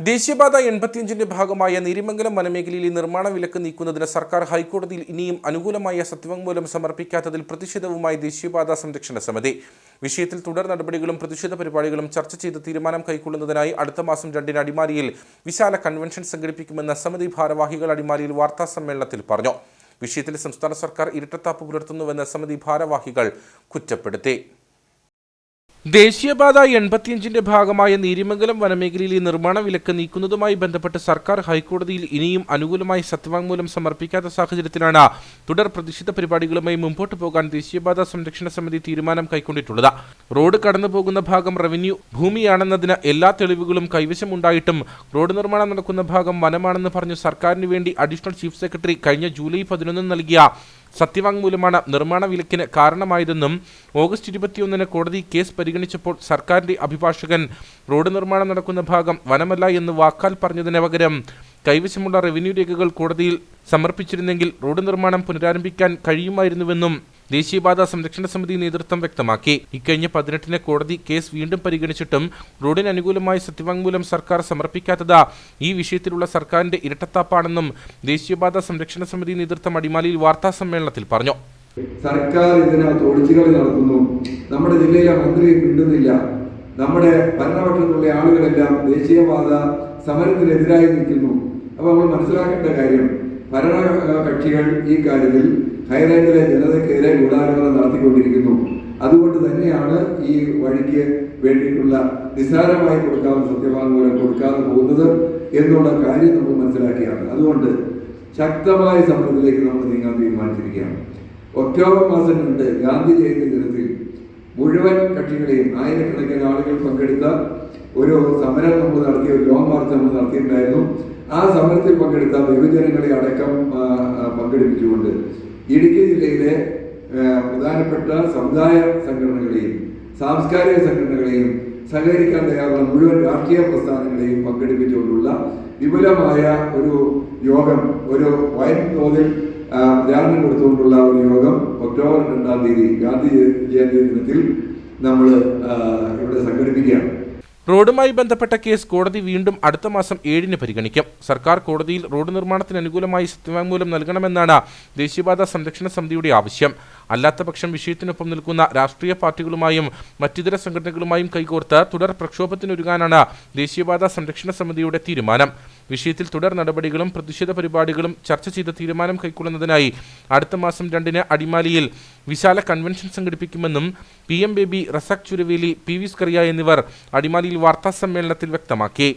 ദേശീയപാത എൺപത്തിയഞ്ചിന്റെ ഭാഗമായ നിരിമംഗലം വനമേഖലയിലെ നിർമ്മാണ വിലക്ക് നീക്കുന്നതിന് സർക്കാർ ഹൈക്കോടതിയിൽ ഇനിയും അനുകൂലമായ സത്യവാങ്മൂലം സമർപ്പിക്കാത്തതിൽ പ്രതിഷേധവുമായി ദേശീയപാത സംരക്ഷണ സമിതി. വിഷയത്തിൽ തുടർ നടപടികളും പ്രതിഷേധ പരിപാടികളും ചർച്ച ചെയ്ത് തീരുമാനം കൈക്കൊള്ളുന്നതിനായി അടുത്ത മാസം രണ്ടിന് അടിമാലിയിൽ വിശാല കൺവെൻഷൻ സംഘടിപ്പിക്കുമെന്ന് സമിതി ഭാരവാഹികൾ അടിമാലിയിൽ വാർത്താ സമ്മേളനത്തിൽ പറഞ്ഞു. വിഷയത്തിൽ സംസ്ഥാന സർക്കാർ ഇരട്ടത്താപ്പ് പുലർത്തുന്നുവെന്ന് സമിതി ഭാരവാഹികൾ കുറ്റപ്പെടുത്തി. ദേശീയപാത എൺപത്തിയഞ്ചിന്റെ ഭാഗമായ നീരിമംഗലം വനമേഖലയിലെ നിർമ്മാണ വിലക്ക് നീക്കുന്നതുമായി ബന്ധപ്പെട്ട് സർക്കാർ ഹൈക്കോടതിയിൽ ഇനിയും അനുകൂലമായി സത്യവാങ്മൂലം സമർപ്പിക്കാത്ത സാഹചര്യത്തിലാണ് തുടർ പ്രതിഷേധ പരിപാടികളുമായി മുമ്പോട്ട് പോകാൻ ദേശീയപാത സംരക്ഷണ സമിതി തീരുമാനം കൈക്കൊണ്ടിട്ടുള്ളത്. റോഡ് കടന്നുപോകുന്ന ഭാഗം റവന്യൂ ഭൂമിയാണെന്നതിന് എല്ലാ തെളിവുകളും കൈവശമുണ്ടായിട്ടും റോഡ് നിർമ്മാണം നടക്കുന്ന ഭാഗം വനമാണെന്ന് പറഞ്ഞു സർക്കാരിന് വേണ്ടി അഡീഷണൽ ചീഫ് സെക്രട്ടറി കഴിഞ്ഞ ജൂലൈ പതിനൊന്നിന് നൽകിയ സത്യവാങ്മൂലമാണ് നിർമ്മാണ വിലക്കിന് കാരണമായതെന്നും ഓഗസ്റ്റ് ഇരുപത്തിയൊന്നിന് കോടതി കേസ് പരിഗണിച്ചപ്പോൾ സർക്കാരിന്റെ അഭിഭാഷകൻ റോഡ് നിർമ്മാണം നടക്കുന്ന ഭാഗം വനമല്ല എന്ന് വാക്കാൽ പറഞ്ഞതിന് പകരം കൈവശമുള്ള റവന്യൂ രേഖകൾ കോടതിയിൽ സമർപ്പിച്ചിരുന്നെങ്കിൽ റോഡ് നിർമ്മാണം പുനരാരംഭിക്കാൻ കഴിയുമായിരുന്നുവെന്നും ദേശീയപാത സംരക്ഷണ സമിതി നേതൃത്വം വ്യക്തമാക്കി. ഇക്കഴിഞ്ഞ പതിനെട്ടിന് കോടതി കേസ് വീണ്ടും പരിഗണിച്ചിട്ടും റോഡിന് അനുകൂലമായി സത്യവാങ്മൂലം സർക്കാർ സമർപ്പിക്കാത്തത് ഈ വിഷയത്തിലുള്ള സർക്കാരിന്റെ ഇരട്ടത്താപ്പാണെന്നും ദേശീയപാത സംരക്ഷണ സമിതി നേതൃത്വം അടിമാലിയിൽ വാർത്താ സമ്മേളനത്തിൽ പറഞ്ഞു. സർക്കാർ ഇതിനകത്ത് ഒളിച്ചുകളി നടത്തുന്നു. നമ്മുടെ ജില്ലയിലെ മന്ത്രി മിണ്ടുന്നില്ല. നമ്മുടെ ഭരണപക്ഷത്തുള്ള ആളുകളെല്ലാം ദേശീയപാത സമരത്തിനെതിരായി നിൽക്കുന്നു. അപ്പോൾ നമ്മൾ മനസ്സിലാക്കേണ്ട കാര്യം ഭരണകക്ഷികൾ ഈ കാര്യത്തിൽ ഹൈറേഞ്ചിലെ ജനതയ്ക്കെതിരെ ഗൂഢാലോചന നടത്തിക്കൊണ്ടിരിക്കുന്നു. അതുകൊണ്ട് തന്നെയാണ് ഈ വഴിക്ക് വേണ്ടിയിട്ടുള്ള നിസ്സാരമായി കൊടുക്കാവുന്ന സത്യവാങ്മൂലം കൊടുക്കാതെ പോകുന്നത് എന്നുള്ള കാര്യം നമ്മൾ മനസ്സിലാക്കിയാണ്. അതുകൊണ്ട് ശക്തമായ സമരത്തിലേക്ക് നമ്മൾ നീങ്ങാൻ തീരുമാനിച്ചിരിക്കുകയാണ്. ഒക്ടോബർ മാസം രണ്ട് ഗാന്ധി ജയന്തി ദിനത്തിൽ മുഴുവൻ കക്ഷികളെയും ആയിരക്കണക്കിന് ആളുകൾ പങ്കെടുത്ത ഒരു സമരം നമ്മൾ നടത്തിയ ഒരു ലോങ് മാർച്ച് നമ്മൾ നടത്തിയിട്ടുണ്ടായിരുന്നു. ആ സമരത്തിൽ പങ്കെടുത്ത യുവജനങ്ങളെ അടക്കം പങ്കെടുപ്പിച്ചുകൊണ്ട് ഇടുക്കി ജില്ലയിലെ പ്രധാനപ്പെട്ട സമുദായ സംഘടനകളെയും സാംസ്കാരിക സംഘടനകളെയും സഹകരിക്കാൻ തയ്യാറുള്ള മുഴുവൻ രാഷ്ട്രീയ പ്രസ്ഥാനങ്ങളെയും പങ്കെടുപ്പിച്ചുകൊണ്ടുള്ള വിപുലമായ ഒരു യോഗം ഒരു വൻ തോതിൽ പ്രചാരണം കൊടുത്തുകൊണ്ടുള്ള ഒരു യോഗം ഒക്ടോബർ രണ്ടാം തീയതി ഗാന്ധി ജയന്തി ദിനത്തിൽ നമ്മൾ ഇവിടെ സംഘടിപ്പിക്കുകയാണ്. റോഡുമായി ബന്ധപ്പെട്ട കേസ് കോടതി വീണ്ടും അടുത്ത മാസം ഏഴിന് പരിഗണിക്കും. സർക്കാർ കോടതിയിൽ റോഡ് നിർമ്മാണത്തിന് അനുകൂലമായി സത്യവാങ്മൂലം നൽകണമെന്നാണ് ദേശീയപാത സംരക്ഷണ സമിതിയുടെ ആവശ്യം. അല്ലാത്തപക്ഷം വിഷയത്തിനൊപ്പം നിൽക്കുന്ന രാഷ്ട്രീയ പാർട്ടികളുമായും മറ്റിതര സംഘടനകളുമായും കൈകോർത്ത് തുടർ പ്രക്ഷോഭത്തിനൊരുങ്ങാനാണ് ദേശീയപാത സംരക്ഷണ സമിതിയുടെ തീരുമാനം. വിഷയത്തിൽ തുടർ നടപടികളും പ്രതിഷേധ പരിപാടികളും ചർച്ച ചെയ്ത തീരുമാനം കൈക്കൊള്ളുന്നതിനായി അടുത്ത മാസം രണ്ടിന് അടിമാലിയിൽ വിശാല കൺവെൻഷൻ സംഘടിപ്പിക്കുമെന്നും P M Baby Razak Churaveli P V Scaria എന്നിവർ അടിമാലിയിൽ വാർത്താസമ്മേളനത്തിൽ വ്യക്തമാക്കി.